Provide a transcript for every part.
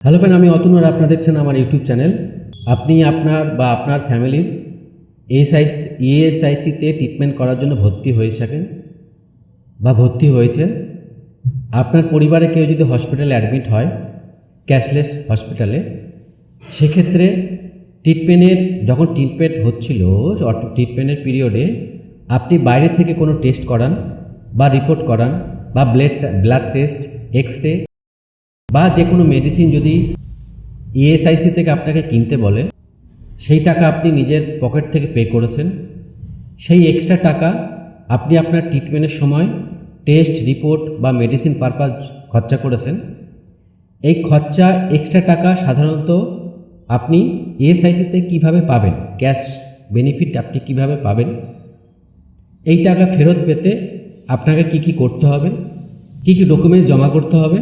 Hello friend আমি অতুন আর আপনারা দেখছেন আমার ইউটিউব চ্যানেল আপনি আপনার বা আপনার ফ্যামিলির এসআই ইএসআইসিতে ট্রিটমেন্ট করার জন্য ভর্তি হয়ে থাকেন বা ভর্তি হয়েছে আপনার পরিবারে কেউ যদি হসপিটালে অ্যাডমিট হয় ক্যাশলেস হসপিটালে সেক্ষেত্রে ট্রিটমেন্টের যখন ট্রিটমেন্ট হচ্ছিল ট্রিটমেন্টের পিরিয়ডে আপনি বাইরে থেকে কোনো টেস্ট করান বা রিপোর্ট করান বা blood blood test X ray বা যে কোনো মেডিসিন যদি ইএসআইসি থেকে আপনাকে কিনতে বলে, সেই টাকা আপনি নিজের পকেট থেকে পে করেছেন। সেই এক্সট্রা টাকা আপনি আপনার ট্রিটমেন্টের সময় টেস্ট রিপোর্ট বা মেডিসিন পারপাস খরচা করেছেন। এই খরচা এক্সট্রা টাকা সাধারণত আপনি ইএসআইসিতে কীভাবে পাবেন ক্যাশ বেনিফিট আপনি কীভাবে পাবেন, এই টাকা ফেরত পেতে আপনাকে কি কি করতে হবে, কি কি ডকুমেন্ট জমা করতে হবে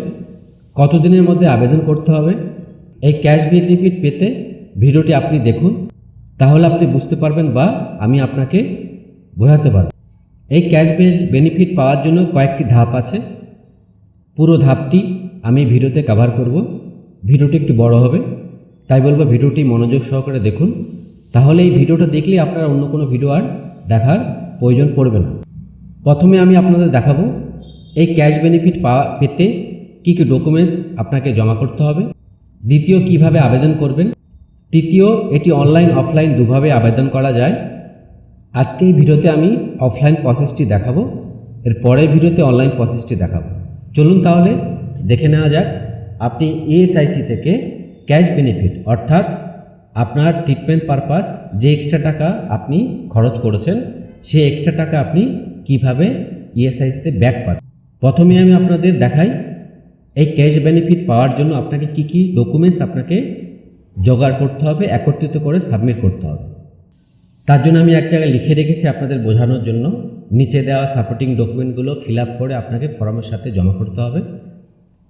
কতদিনের মধ্যে আবেদন করতে হবে? এই ক্যাশ বেনিফিট পেতে ভিডিওটি আপনি দেখুন, তাহলে আপনি বুঝতে পারবেন বা আমি আপনাকে বোঝাতে পারব। এই ক্যাশ বেনিফিট পাওয়ার জন্য কয়েকটি ধাপ আছে। পুরো ধাপটি আমি ভিডিওতে কভার করব। ভিডিওটি একটু বড় হবে, তাই বলব ভিডিওটি মনোযোগ সহকারে দেখুন। তাহলে এই ভিডিওটা দেখলে আপনার অন্য কোনো ভিডিও আর দেখার প্রয়োজন পড়বে না। প্রথমে আমি আপনাদের দেখাবো, এই ক্যাশ বেনিফিট পাওয়া পেতে কী কী ডকুমেন্টস আপনাকে জমা করতে হবে? দ্বিতীয়, কীভাবে আবেদন করবেন? তৃতীয়, এটি অনলাইন অফলাইন দুভাবে আবেদন করা যায়। আজকে এই ভিডিওতে আমি অফলাইন প্রসেসটি দেখাবো, এর পরের ভিডিওতে অনলাইন প্রসেসটি দেখাবো। চলুন তাহলে দেখে নেওয়া যাক, আপনি ইএসআইসি থেকে ক্যাশ বেনিফিট অর্থাৎ আপনার ট্রিটমেন্ট পারপাস যে এক্সট্রা টাকা আপনি খরচ করেছেন, সেই এক্সট্রা টাকা আপনি কীভাবে ইএসআইসিতে ব্যাক পাবেন? প্রথমে আমি আপনাদের দেখাই এই ক্যাশ বেনিফিট পাওয়ার জন্য আপনাকে কি কি ডকুমেন্টস আপনাকে জোগাড় করতে হবে, একত্রিত করে সাবমিট করতে হবে। তার জন্য আমি এক জায়গায় লিখে রেখেছি আপনাদের বোঝানোর জন্য। নিচে দেওয়া সাপোর্টিং ডকুমেন্টগুলো ফিল আপ করে আপনাকে ফর্মের সাথে জমা করতে হবে।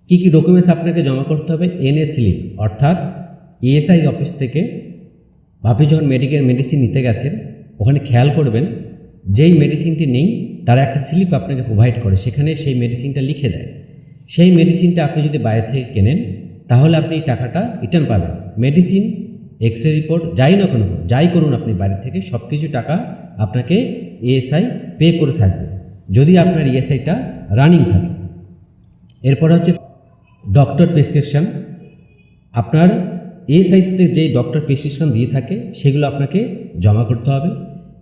কি কি ডকুমেন্টস আপনাকে জমা করতে হবে? এনএ স্লিপ অর্থাৎ ইএসআই অফিস থেকে আপনি যখন মেডিকেল মেডিসিন নিতে গেছেন, ওখানে খেয়াল করবেন, যেই মেডিসিনটি নেই, তারা একটা স্লিপ আপনাকে প্রোভাইড করে, সেখানে সেই মেডিসিনটা লিখে দেয়। সেই মেডিসিনটা আপনি যদি বাইরে থেকে কেনেন, তাহলে আপনি এই টাকাটা রিটার্ন পাবেন। মেডিসিন এক্স রে রিপোর্ট যাই না কোনো, যাই করুন আপনি বাইরে থেকে সব কিছু টাকা আপনাকে ইএসআই পে করে থাকবে। যদি আপনার ইএসআইটা রানিং থাকে। এরপর হচ্ছে ডক্টর প্রেসক্রিপশান আপনার ইএসআইসিতে যে ডক্টর প্রেসক্রিপশন দিয়ে থাকে, সেগুলো আপনাকে জমা করতে হবে।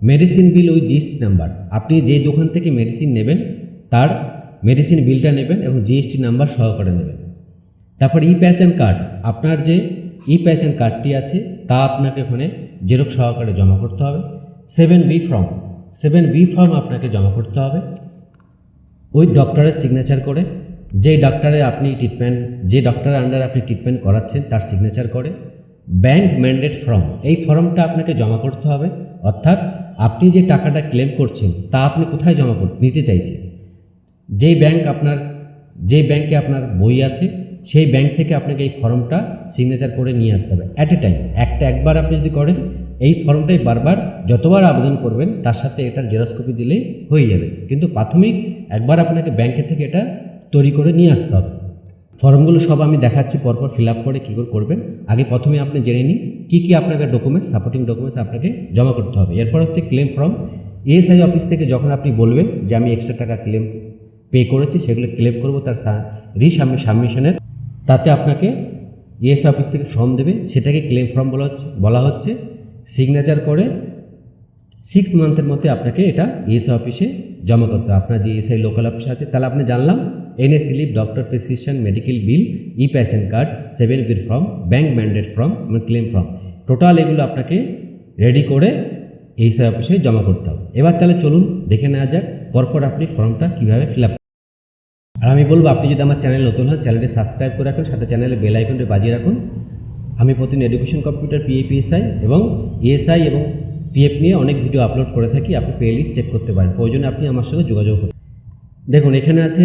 মেডিসিন বিল ওই জিএসটি নাম্বার আপনি যে দোকান থেকে মেডিসিন নেবেন, তার মেডিসিন বিলটা নেবেন এবং জিএসটি নাম্বার সহকারে নেবেন। তারপর ই প্যাচেন কার্ড আপনার যে ই প্যাচেন কার্ডটি আছে, তা আপনাকে ওখানে জেরক্স সহকারে জমা করতে হবে। Seven B form seven B form আপনাকে জমা করতে হবে। ওই ডক্টরের সিগনেচার করে যেই ডক্টরের আপনি ট্রিটমেন্ট যে ডক্টরের আন্ডারে আপনি ট্রিটমেন্ট করাচ্ছেন, তার সিগনেচার করে। ব্যাংক ম্যান্ডেট ফর্ম এই ফর্মটা আপনাকে জমা করতে হবে। অর্থাৎ আপনি যে টাকাটা ক্লেম করছেন, তা আপনি কোথায় জমা নিতে চাইছেন? যেই ব্যাংক আপনার, যেই ব্যাংকে আপনার বই আছে, সেই ব্যাংক থেকে আপনাকে এই ফর্মটা সিগনেচার করে নিয়ে আসতে হবে অ্যাট এ টাইম একটা একবার আপনি যদি করেন, এই ফর্মটাই বারবার যতবার আবেদন করবেন, তার সাথে এটার জেরক্স কপি দিলেই হয়ে যাবে। কিন্তু প্রাথমিক একবার আপনাকে ব্যাংকে থেকে এটা তৈরি করে নিয়ে আসতে হবে। ফর্মগুলো সব আমি দেখাচ্ছি, পরপর ফিল আপ করে কী করে করবেন। আগে প্রথমে আপনি জেনে নিন, কী কী আপনাকে ডকুমেন্টস সাপোর্টিং ডকুমেন্টস আপনাকে জমা করতে হবে। এরপর হচ্ছে ক্লেম ফর্ম এএসআই অফিস থেকে যখন আপনি বলবেন যে আমি এক্সট্রা টাকা ক্লেম পে করেছি, সেগুলো ক্লেম করব তার রিসাবমি সাবমিশনের তাতে আপনাকে ইএস অফিস থেকে ফর্ম দেবে। সেটাকে ক্লেম ফর্ম বলা হচ্ছে বলা হচ্ছে। সিগনেচার করে সিক্স মান্থের মধ্যে আপনাকে এটা ইএসআই অফিসে জমা করতে হবে। আপনার যে ইএসআই লোকাল অফিস আছে, তাহলে আপনি জানলাম NA slip doctor prescription medical bill E Pehchan card seven bill form bank mandate form claim form total এগুলো আপনাকে রেডি করে ইএসআই অফিসে জমা করতে হবে। এবার তাহলে চলুন দেখে নেওয়া যাক পরপর আপনি ফর্মটা কীভাবে ফিল আপ আর আমি বলব, আপনি যদি আমার চ্যানেল নতুন হন, চ্যানেলটি সাবস্ক্রাইব করে রাখুন, সাথে চ্যানেলে বেল আইকনটি বাজিয়ে রাখুন। আমি প্রতিদিন এডুকেশন কম্পিউটার পিএপিএসআই এবং ইএসআই এবং পিএফ নিয়ে অনেক ভিডিও আপলোড করে থাকি। আপনি প্লে লিস্ট চেক করতে পারেন। প্রয়োজনে আপনি আমার সঙ্গে যোগাযোগ করুন দেখুন, এখানে আছে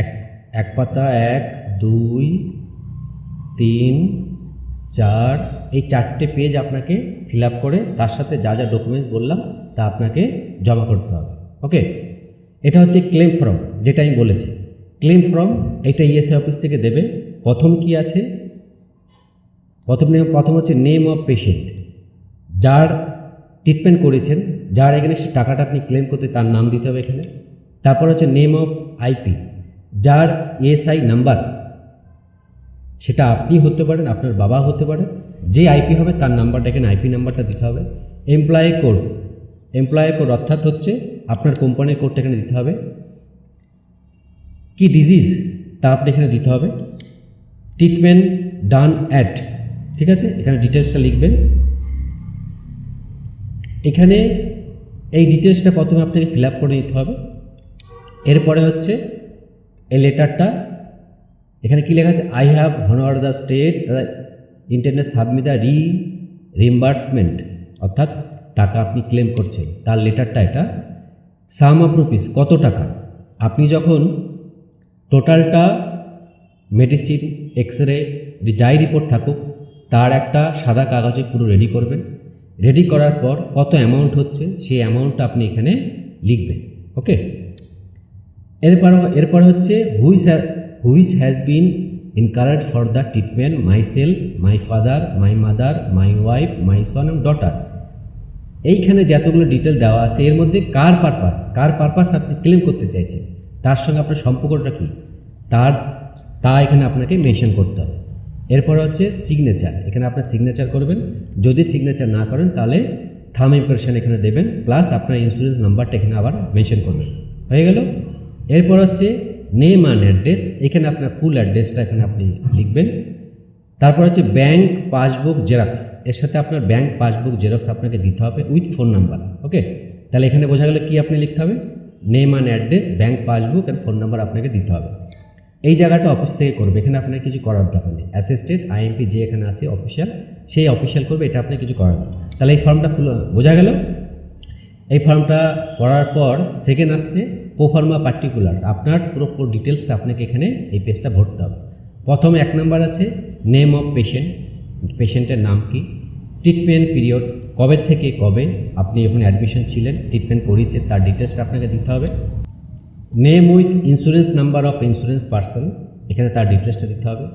এক এক পাতা, এক, দুই, তিন চার, এই চারটে পেজ আপনাকে ফিল আপ করে তার সাথে যা যা ডকুমেন্টস বললাম তা আপনাকে জমা করতে হবে। ওকে এটা হচ্ছে ক্লেম ফর্ম যেটা আমি বলেছি। ক্লেম ফর্ম এটা ইএসআই অফিস থেকে দেবে। প্রথম কি আছে? প্রথম প্রথম হচ্ছে নেম অফ পেশেন্ট যার ট্রিটমেন্ট করেছেন, যার এখানে সে টাকাটা আপনি ক্লেম করতে, তার নাম দিতে হবে এখানে। তারপর হচ্ছে নেম অফ আইপি যার এসআই নাম্বার সেটা আপনি হতে পারেন, আপনার বাবা হতে পারে, যে আইপি হবে তার নাম্বারটা এখানে আইপি নাম্বারটা দিতে হবে। এমপ্লয়ি কোড এমপ্লয়ি কোড অর্থাৎ হচ্ছে আপনার কোম্পানির কোডটা এখানে দিতে হবে। কি ডিজিজ তা আপনি এখানে দিতে হবে। ট্রিটমেন্ট ডান অ্যাট ঠিক আছে? এখানে ডিটেলসটা লিখবেন। এখানে এই ডিটেলসটা প্রথমে আপনাকে ফিল আপ করে নিতে হবে। এরপরে হচ্ছে এই লেটারটা এখানে কি লেখা আছে? I have honour the state the internet submit the re reimbursement অর্থাৎ টাকা আপনি ক্লেম করছেন। তার লেটারটা এটা। সাম অফ রুপিস কত টাকা? আপনি যখন টোটালটা মেডিসিন এক্স রে যাই রিপোর্ট থাকুক, তার একটা সাদা কাগজে পুরো রেডি করবেন। রেডি করার পর কত অ্যামাউন্ট হচ্ছে, সেই অ্যামাউন্টটা আপনি এখানে লিখবেন। ওকে এরপর এরপর হচ্ছে whose whose has been incurred for the treatment myself my father my mother my wife my son and daughter এইখানে যতগুলো ডিটেল দেওয়া আছে, এর মধ্যে কার পারপাস কার পারপাস আপনি ক্লেম করতে চাইছেন? তার সঙ্গে আপনার সম্পর্কটা কী? তার, তা এখানে আপনাকে মেনশন করতে হবে। এরপর হচ্ছে সিগনেচার এখানে আপনার সিগনেচার করবেন। যদি সিগনেচার না করেন, তাহলে থাম ইম্প্রেশন এখানে দেবেন প্লাস আপনার ইন্স্যুরেন্স নাম্বারটা এখানে আবার মেনশন করবেন। হয়ে গেল? এরপর হচ্ছে নেম অ্যান্ড অ্যাড্রেস এখানে আপনার ফুল অ্যাড্রেসটা এখানে আপনি লিখবেন। তারপর হচ্ছে ব্যাংক পাসবুক জেরক্স এর সাথে আপনার ব্যাংক পাসবুক জেরক্স আপনাকে দিতে হবে উইথ ফোন নাম্বার ওকে তাহলে এখানে বোঝা গেল কি আপনি লিখতে হবে? Name and address bank passbook and phone number আপনাকে দিতে হবে। এই জায়গাটা অফিস থেকে করবে, এখানে আপনার কিছু করার দরকার নেই। অ্যাসিস্ট্যান্ট আইএমপি যে এখানে আছে অফিসিয়াল সেই অফিসিয়াল করবে, এটা আপনার কিছু করার তাহলে এই ফর্মটা ফুল বোঝা গেল? এই ফর্মটা পড়ার পর সেকেন্ড আসছে প্রোফার্মা পার্টিকুলার্স আপনার পুরো ডিটেলসটা আপনাকে এখানে এই পেজটা ভরতে হবে। প্রথমে এক নম্বর আছে নেম অফ পেশেন্ট পেশেন্টের নাম কি? ট্রিটমেন্ট পিরিয়ড কবে থেকে কবে আপনি ওখানে অ্যাডমিশন ছিলেন ট্রিটমেন্ট করিয়েছে তার ডিটেলসটা আপনাকে দিতে হবে। Name with insurance number of insurance person এখানে তার ডিটেলসটা দিতে হবে।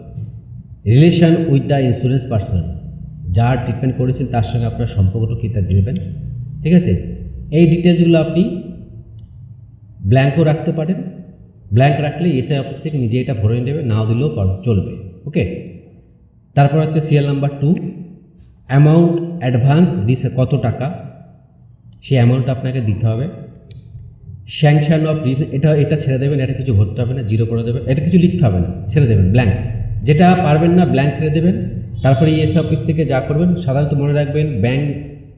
Relation with the insurance person যার ট্রিটমেন্ট করেছেন, তার সঙ্গে আপনার সম্পর্কটা কী তা দেবেন। ঠিক আছে? এই ডিটেলসগুলো আপনি ব্ল্যাঙ্কও রাখতে পারেন। ব্ল্যাঙ্ক রাখলে এসআই অফিস থেকে নিজে এটা ভরে নেবে নাও দিলেও চলবে ওকে তারপর হচ্ছে serial number two amount advance দিছে কত টাকা, সেই অ্যামাউন্টটা আপনাকে দিতে হবে। স্যাংশন অফ এটা এটা ছেড়ে দেবেন, এটা কিছু ভরতে হবে না জিরো করে দেবেন, এটা কিছু লিখতে হবে না, ছেড়ে দেবেন ব্ল্যাঙ্ক যেটা পারবেন না ব্ল্যাঙ্ক ছেড়ে দেবেন। তারপরে ইএস অফিস থেকে যা করবেন, সাধারণত মনে রাখবেন ব্যাংক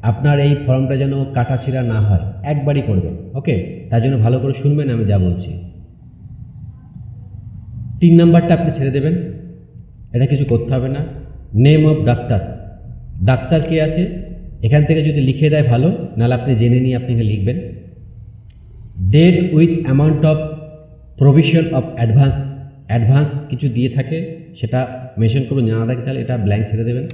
আপনার এই ফর্মটা যেন কাটাছিড়া না হয়, একবারই করবেন, ওকে? তার জন্য ভালো করে শুনবেন, আমি যা বলছি। তিন নাম্বারটা আপনি ছেড়ে দেবেন, এটা কিছু করতে হবে না। Name of doctor. ডাক্তার কে আছে? এখান থেকে যদি লিখে দেয় ভালো, নাহলে আপনি জেনে নিয়ে আপনি লিখবেন। Date with amount of provision of advance advance কিছু দিয়ে থাকে, সেটা মেনশন করবেন জানা থাকে, তাহলে এটা ব্ল্যাঙ্ক ছেড়ে দেবেন।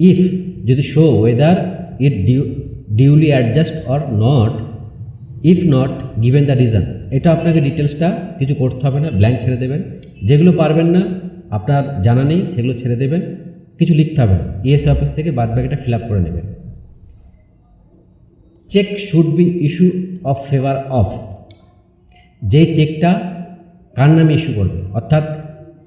ইফ যদি show whether, it due, duly adjust or not, if not, given the reason. এটা আপনাকে ডিটেলসটা কিছু করতে হবে না, ব্ল্যাঙ্ক ছেড়ে দেবেন। যেগুলো পারবেন না, আপনার জানা নেই, সেগুলো ছেড়ে দেবেন। কিছু লিখতে হবে না। ইএস অফিস থেকে বাদ বাকিটা ফিল আপ করে নেবেন। Cheque should be issue of favour of. যেই চেকটা কার নামে ইস্যু করবে? অর্থাৎ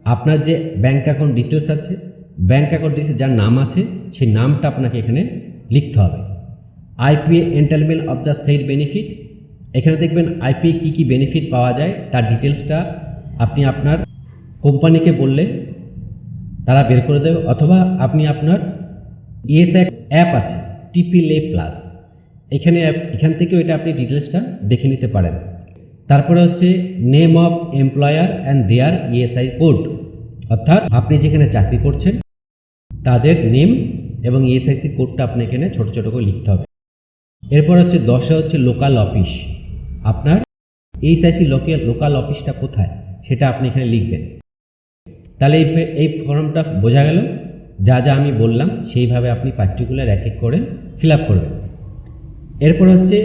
আপনার যে ব্যাঙ্ক অ্যাকাউন্ট ডিটেলস আছে ব্যাঙ্ক অ্যাকাউন্ট ডিটেলস যার নাম আছে, সেই নামটা আপনাকে এখানে লিখতে হবে। IPA entitlement of the set benefit এখানে দেখবেন আইপিএ কী কী বেনিফিট পাওয়া যায়, তার ডিটেলসটা আপনি আপনার কোম্পানিকে বললে তারা বের করে দেবে, অথবা আপনি আপনার ইএস অ্যাপ আছে টিপিএলএ প্লাস। এখানে এখান থেকেও এটা আপনি ডিটেলসটা দেখে নিতে পারেন। তারপরে হচ্ছে name of employer and their ESI code অর্থাৎ আপনি যেখানে চাকরি করছেন তাদের নেম এবং ইএসআইসি কোডটা আপনি এখানে ছোটো ছোটো করে লিখতে হবে। এরপর হচ্ছে দশে হচ্ছে লোকাল অফিস। আপনার এইচআইসি লোকাল লোকাল অফিসটা কোথায় সেটা আপনি এখানে লিখবেন। তাহলে এই এই ফর্মটা বোঝা গেল। যা যা আমি বললাম সেইভাবে আপনি পার্টিকুলার এক এক করে ফিল আপ করবেন। এরপর হচ্ছে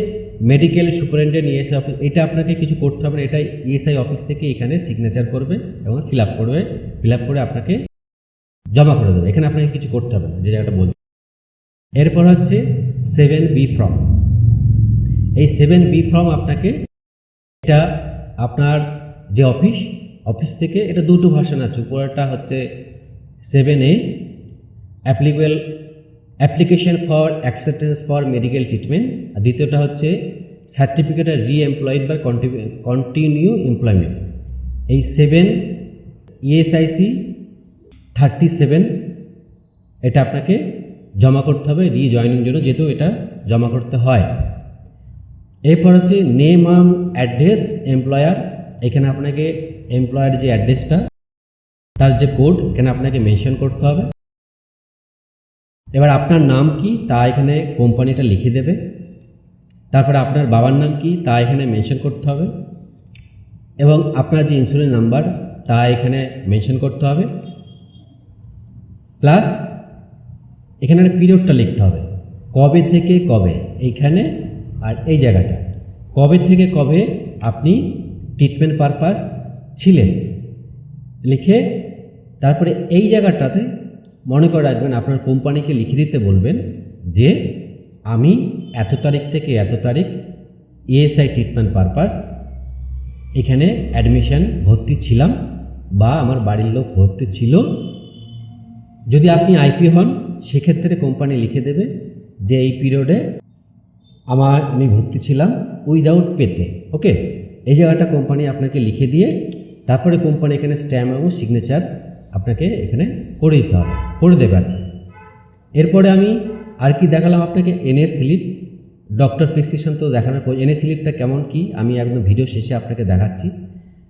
মেডিকেল সুপারিনটেন্ডেন্ট ইএসআই অফিস এটা আপনাকে কিছু করতে হবে না। এটা ইএসআই অফিস থেকে এখানে সিগনেচার করবে এবং ফিল আপ করবে। ফিল আপ করে আপনাকে জমা করে দেবে। এখানে আপনাকে কিছু করতে হবে না, যে জায়গাটা বলছি। এরপর হচ্ছে সেভেন বি ফর্ম এই সেভেন বি ফর্ম আপনাকে এটা আপনার যে অফিস অফিস থেকে এটা দুটো ভার্সন আছে। উপরেরটা হচ্ছে seven A applicable application for acceptance for medical treatment আর দ্বিতীয়টা হচ্ছে সার্টিফিকেট আর রি এমপ্লয়েড বা কন্টিনিউ এমপ্লয়মেন্ট এই E seven ESIC thirty seven, এটা আপনাকে জমা করতে হবে রিজয়নিং জন্য, যেহেতু এটা জমা করতে হয়। এরপর হচ্ছে নেম অন অ্যাড্রেস এমপ্লয়ার, এখানে আপনাকে এমপ্লয়ার যে অ্যাড্রেসটা, তার যে কোড, এখানে আপনাকে মেনশন করতে হবে। এবার আপনার নাম কি, তা এখানে কোম্পানিটা লিখে দেবে। তারপরে আপনার বাবার নাম কি, তা এখানে মেনশন করতে হবে। এবং আপনার যে ইন্স্যুরেন্স নাম্বার, তা এখানে মেনশন করতে হবে। প্লাস এখানে পিরিয়ডটা লিখতে হবে। কবে থেকে কবে? এইখানে আর এই জায়গাটা। কবে থেকে কবে আপনি ট্রিটমেন্ট পারপাস ছিলেন? লিখে তারপরে এই জায়গাটাতে মনে করে রাখবেন, আপনার কোম্পানিকে লিখে দিতে বলবেন যে, আমি এত তারিখ থেকে এত তারিখ ইএসআই ট্রিটমেন্ট পারপাস এখানে অ্যাডমিশন ভর্তি ছিলাম বা আমার বাড়ির লোক ভর্তি ছিল যদি আপনি আইপি হন, সেক্ষেত্রে কোম্পানি লিখে দেবে যে এই পিরিয়ডে আমার, আমি ভর্তি ছিলাম উইদাউট পেতে, ওকে? এই জায়গাটা কোম্পানি আপনাকে লিখে দিয়ে, তারপরে কোম্পানি এখানে স্ট্যাম্প এবং সিগনেচার আপনাকে এখানে করে দিতে হবে, করে দেবে আর কি। এরপরে আমি আর কি দেখালাম আপনাকে? এনএ স্লিপ ডক্টর প্রেসক্রিপশন তো দেখানোর পর এনএ স্লিপটা কেমন কি? আমি একদম ভিডিও শেষে আপনাকে দেখাচ্ছি।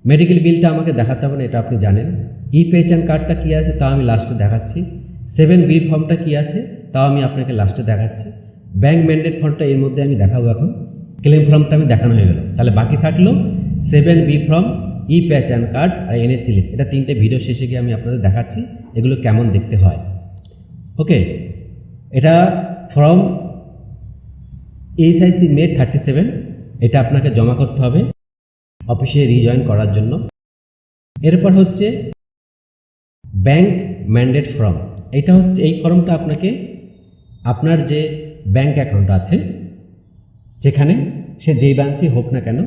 মেডিকেল বিলটা আমাকে দেখাতে হবে না, এটা আপনি জানেন। ই পেহচান কার্ডটা কী আছে, তা আমি লাস্টে দেখাচ্ছি। সেভেন বি ফর্মটা কী আছে, তাও আমি আপনাকে লাস্টে দেখাচ্ছি। ব্যাংক ম্যান্ডেট ফর্মটা এর মধ্যে আমি দেখাবো এখন। ক্লেম ফর্মটা আমি দেখানো হয়ে গেল। তাহলে বাকি থাকল seven B form E Pehchan card আর এনএ স্লিপ এটা তিনটে ভিডিও শেষে গিয়ে আমি আপনাদের দেখাচ্ছি, এগুলো কেমন দেখতে হয়। ওকে এটা ফর্ম এইচআইসি মে থার্টি সেভেন এটা আপনাকে জমা করতে হবে। অফিসে রিজয়েন করার জন্য। এরপর হচ্ছে ব্যাংক ম্যান্ডেট ফর্ম এটা হচ্ছে, এই ফর্মটা আপনাকে আপনার যে ব্যাংক অ্যাকাউন্ট আছে, যেখানে সে যেই ব্রাঞ্চে হোক না কেন,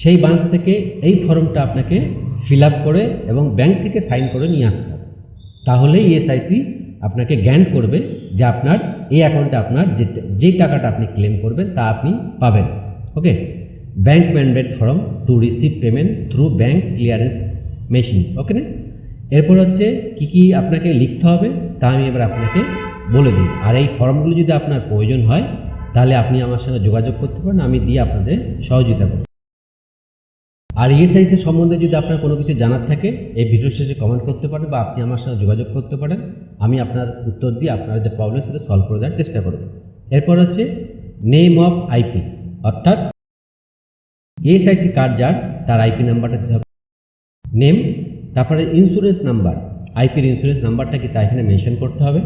সেই ব্রাঞ্চ থেকে এই ফর্মটা আপনাকে ফিল আপ করে এবং ব্যাংক থেকে সাইন করে নিয়ে আসতে হবে। তাহলেই ইএসআইসি আপনাকে জ্ঞান করবে যে আপনার এই অ্যাকাউন্টে আপনার যে, যেই টাকাটা আপনি ক্লেম করবেন তা আপনি পাবেন। Okay bank mandate form to receive payment through bank clearance machines okay না এরপর হচ্ছে কি কি আপনাকে লিখতে হবে, তা আমি এবার আপনাকে বলে দিই। আর এই ফর্মগুলো যদি আপনার প্রয়োজন হয়, তাহলে আপনি আমার সঙ্গে যোগাযোগ করতে পারেন, আমি দিয়ে আপনাদের সহযোগিতা করব। আর ইএসআইসি সম্বন্ধে যদি আপনার কোনো কিছু জানার থাকে, এই ভিডিও শেষে কমেন্ট করতে পারেন বা আপনি আমার সঙ্গে যোগাযোগ করতে পারেন, আমি আপনার উত্তর দিয়ে আপনার যে প্রবলেম সেটা সলভ করে দেওয়ার চেষ্টা করব। এরপর হচ্ছে নেম অফ আইপি অর্থাৎ ইএসআইসি কার্ড যার, তার আইপি নাম্বারটা দিতে হবে। নেম, তারপরে ইন্স্যুরেন্স নাম্বার আইপির ইন্স্যুরেন্স নাম্বারটা কি তা এখানে মেনশন করতে হবে।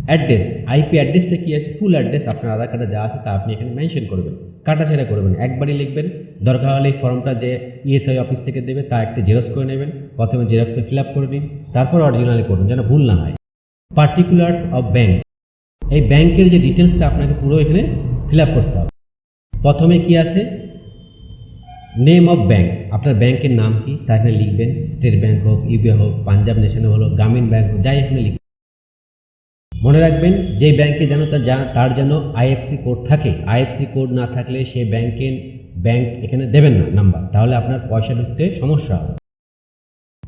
অ্যাড্রেস আইপি অ্যাড্রেসটা কী আছে ফুল অ্যাড্রেস আপনার আধার কার্ডে যা আছে তা আপনি এখানে মেনশন করবেন। কাটাছেড়া করবেন, একবারই লিখবেন। দরকার হলে এই ফর্মটা যে ইএসআই অফিস থেকে দেবে, তা একটা জেরক্স করে নেবেন। প্রথমে জেরক্সে ফিল আপ করে নিন, তারপর অরিজিনালি করুন, যেন ভুল না হয়। পার্টিকুলার্স অফ ব্যাঙ্ক এই ব্যাংকের যে ডিটেলসটা আপনাকে পুরো এখানে ফিল আপ করতে হবে। প্রথমে কি আছে? নেম অফ ব্যাংক আপনার ব্যাংকের নাম কি? তা এখানে লিখবেন। স্টেট ব্যাংক হোক ইউবিআই হোক, পাঞ্জাব ন্যাশনাল হোক, গ্রামীণ ব্যাংক হোক, যাই এখানে লিখবেন। মনে রাখবেন, যে ব্যাংকে যেন তার যা- তার যেন আইএফসি কোড থাকে, আইএফসি কোড না থাকলে সে ব্যাংকের ব্যাংক এখানে দেবেন না, নাম্বার। তাহলে আপনার পয়সা ঢুকতে সমস্যা হবে।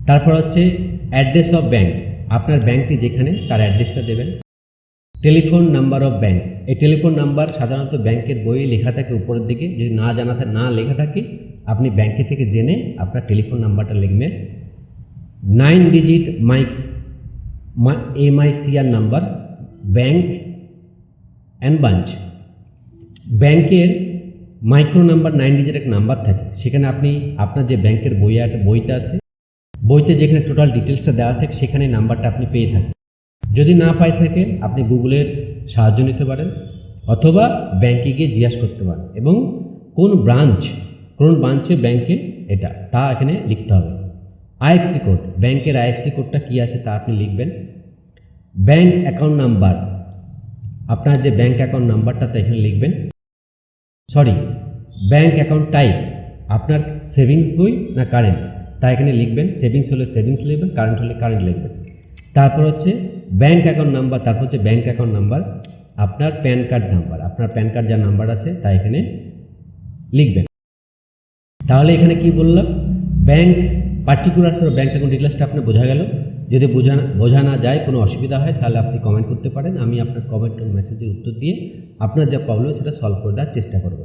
তারপর হচ্ছে, অ্যাড্রেস অফ ব্যাংক। আপনার ব্যাংকটি যেখানে, তার অ্যাড্রেসটা দেবেন। Telephone number of bank. এই টেলিফোন নাম্বার সাধারণত ব্যাংকের বইয়ে লেখা থাকে উপরের দিকে। যদি না জানা থাকে না লেখা থাকে, আপনি ব্যাংকে থেকে জেনে আপনার টেলিফোন নাম্বারটা লিখবেন। Nine digit mike MICR number, bank and branch. ব্যাংকের মাইক্রো নাম্বার নাইন ডিজিট এক নাম্বার থাকে। সেখানে আপনি আপনার যে ব্যাংকের বই বইটা আছে, বইতে যেখানে টোটাল ডিটেলসটা দেওয়া থাকে, সেখানে নাম্বারটা আপনি পেয়ে থাকেন যদি না পাই থাকেন আপনি গুগলের সাহায্য নিতে পারেন অথবা ব্যাংকে গিয়ে জিজ্ঞাসা করতে পারেন এবং কোন ব্রাঞ্চ কোন ব্রাঞ্চে ব্যাংকে এটা, তা এখানে লিখতে হবে। আইএফসি কোড ব্যাংকের আইএফসি কোডটা কী আছে তা আপনি লিখবেন। ব্যাংক অ্যাকাউন্ট নাম্বার আপনার যে ব্যাংক অ্যাকাউন্ট নাম্বারটা তা এখানে লিখবেন। সরি ব্যাংক অ্যাকাউন্ট টাইপ আপনার সেভিংস বই না কারেন্ট তা এখানে লিখবেন। সেভিংস হলে সেভিংস লিখবেন কারেন্ট হলে কারেন্ট লিখবেন। তারপর হচ্ছে ব্যাংক অ্যাকাউন্ট নাম্বার তারপর হচ্ছে ব্যাংক অ্যাকাউন্ট নাম্বার আপনার প্যান কার্ড নাম্বার আপনার প্যান কার্ড যা নাম্বার আছে তা এখানে লিখবেন। তাহলে এখানে কি বললাম? ব্যাংক পার্টিকুলার আর ব্যাংক অ্যাকাউন্ট ডিটেলসটা আপনার বোঝা গেল। যদি বোঝা বোঝা না যায়, কোনো অসুবিধা হয়, তাহলে আপনি কমেন্ট করতে পারেন। আমি আপনার কমেন্ট মেসেজের উত্তর দিয়ে আপনার যা প্রবলেম সেটা সলভ করে দেওয়ার চেষ্টা করব।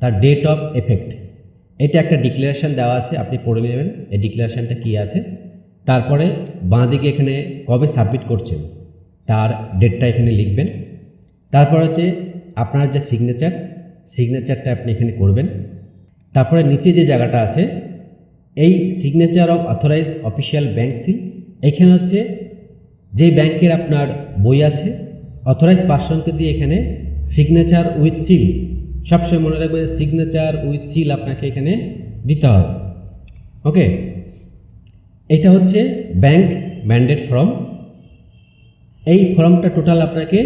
তার ডেট অফ এফেক্ট এটা একটা ডিক্লারেশন দেওয়া আছে, আপনি পড়ে নেবেন। এই ডিক্লারেশানটা কী আছে? তারপরে বাঁ দিকে এখানে কবে সাবমিট করছেন, তার ডেটটা এখানে লিখবেন। তারপর হচ্ছে আপনার যে সিগনেচার সিগনেচারটা আপনি এখানে করবেন। তারপরে নিচে যে জায়গাটা আছে, এই signature of authorise official bank seal এখানে হচ্ছে যে ব্যাংকের আপনার বই আছে অথরাইজ পার্সনকে দিয়ে এখানে সিগনেচার উইথ সিল সবসময় মনে রাখবেন সিগনেচার উইথ সিল আপনাকে এখানে দিতে হবে। ওকে এটা হচ্ছে ব্যাংক ম্যান্ডেট ফর্ম এই ফর্মটা টোটাল আপনাকে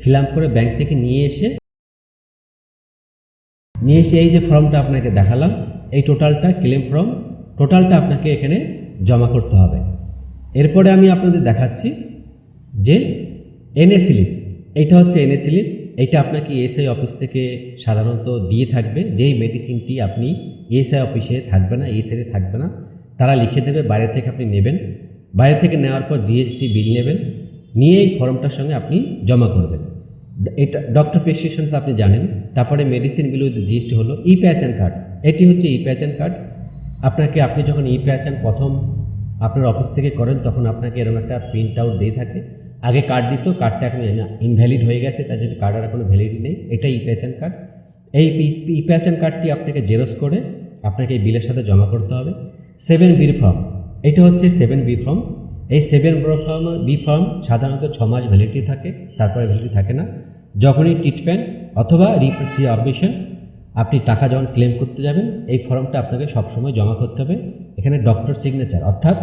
ফিল করে ব্যাংক থেকে নিয়ে এসে নিয়ে এসে এই যে ফর্মটা আপনাকে দেখালাম, এই টোটালটা ক্লেম ফর্ম টোটালটা আপনাকে এখানে জমা করতে হবে। এরপরে আমি আপনাদের দেখাচ্ছি যে এনএ স্লিপ এইটা হচ্ছে এনএ স্লিপ এইটা আপনাকে এসআই অফিস থেকে সাধারণত দিয়ে থাকবে। যেই মেডিসিনটি আপনি এসআই অফিসে থাকবে না এসআইতে থাকবে না। তারা লিখে দেবে, বাইরে থেকে আপনি নেবেন। বাইরে থেকে নেওয়ার পর জিএসটি বিল নেবেন। নিয়ে এই ফর্মটার সঙ্গে আপনি জমা করবেন। এটা ডক্টর প্রেসক্রিপশন তো আপনি জানেন। তারপরে মেডিসিনগুলো জিএসটি হলো ই প্যাশন কার্ড এটি হচ্ছে ই প্যাশন কার্ড আপনাকে, আপনি যখন ই প্যাশন প্রথম আপনার অফিস থেকে করেন, তখন আপনাকে এরকম একটা প্রিন্ট আউট দিয়ে থাকে। আগে কার্ড দিত কার্ডটা এখন ইনভ্যালিড হয়ে গেছে, তার জন্য কার্ডের কোনো ভ্যালিডিটি নেই। এটা ই প্যাশন কার্ড এই ই প্যাশন কার্ডটি আপনাকে জেরক্স করে, আপনাকে এই বিলের সাথে জমা করতে হবে। সেভেন বি ফর্ম এটা হচ্ছে সেভেন বি ফর্ম এই seven B form B form সাধারণত ছ মাস ভ্যালিডিটি থাকে, তারপরে ভ্যালিডিটি থাকে না। যখনই ট্রিটমেন্ট অথবা রিপ্রেসি অবমিশন আপনি টাকা যখন ক্লেম করতে যাবেন, এই ফর্মটা আপনাকে সবসময় জমা করতে হবে। এখানে ডক্টর সিগনেচার অর্থাৎ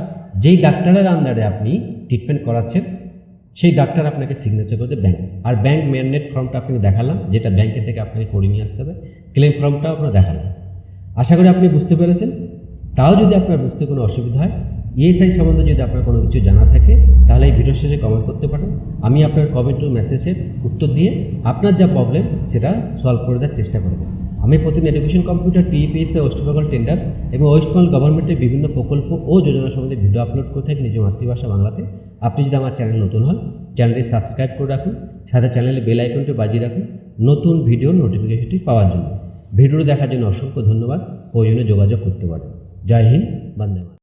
যেই ডাক্তারের আন্ডারে আপনি ট্রিটমেন্ট করাচ্ছেন, সেই ডাক্তার আপনাকে সিগনেচার করতে ব্যাঙ্ক আর ব্যাংক ম্যান্ডেট ফর্মটা আপনাকে দেখালাম, যেটা ব্যাংকে থেকে আপনাকে করে নিয়ে আসতে হবে। ক্লেম ফর্মটাও আপনার দেখালাম আশা করি আপনি বুঝতে পেরেছেন। তাও যদি আপনার বুঝতে কোনো অসুবিধা হয় ইএসআই সম্বন্ধে যদি আপনার কোনো কিছু জানা থাকে, তাহলে এই ভিডিওর শেষে কমেন্ট করতে পারেন। আমি আপনার কমেন্ট ও মেসেজের উত্তর দিয়ে আপনার যা প্রবলেম সেটা সলভ করে দেওয়ার চেষ্টা করব। আমি প্রতিদিন education computer TPSA West Bengal tender এবং ওয়েস্ট বেঙ্গল গভর্নমেন্টের বিভিন্ন প্রকল্প ও যোজনা সম্বন্ধে ভিডিও আপলোড করে থাকি নিজ মাতৃভাষা বাংলাতে। আপনি যদি আমার চ্যানেল নতুন হন চ্যানেলটি সাবস্ক্রাইব করে রাখুন, সাথে চ্যানেলে বেল আইকনটি বাজিয়ে রাখুন, নতুন ভিডিও নোটিফিকেশনটি পাওয়ার জন্য। ভিডিও দেখার জন্য অসংখ্য ধন্যবাদ। প্রয়োজনে যোগাযোগ করতে পারেন। जय हिंद वंदे मातरम।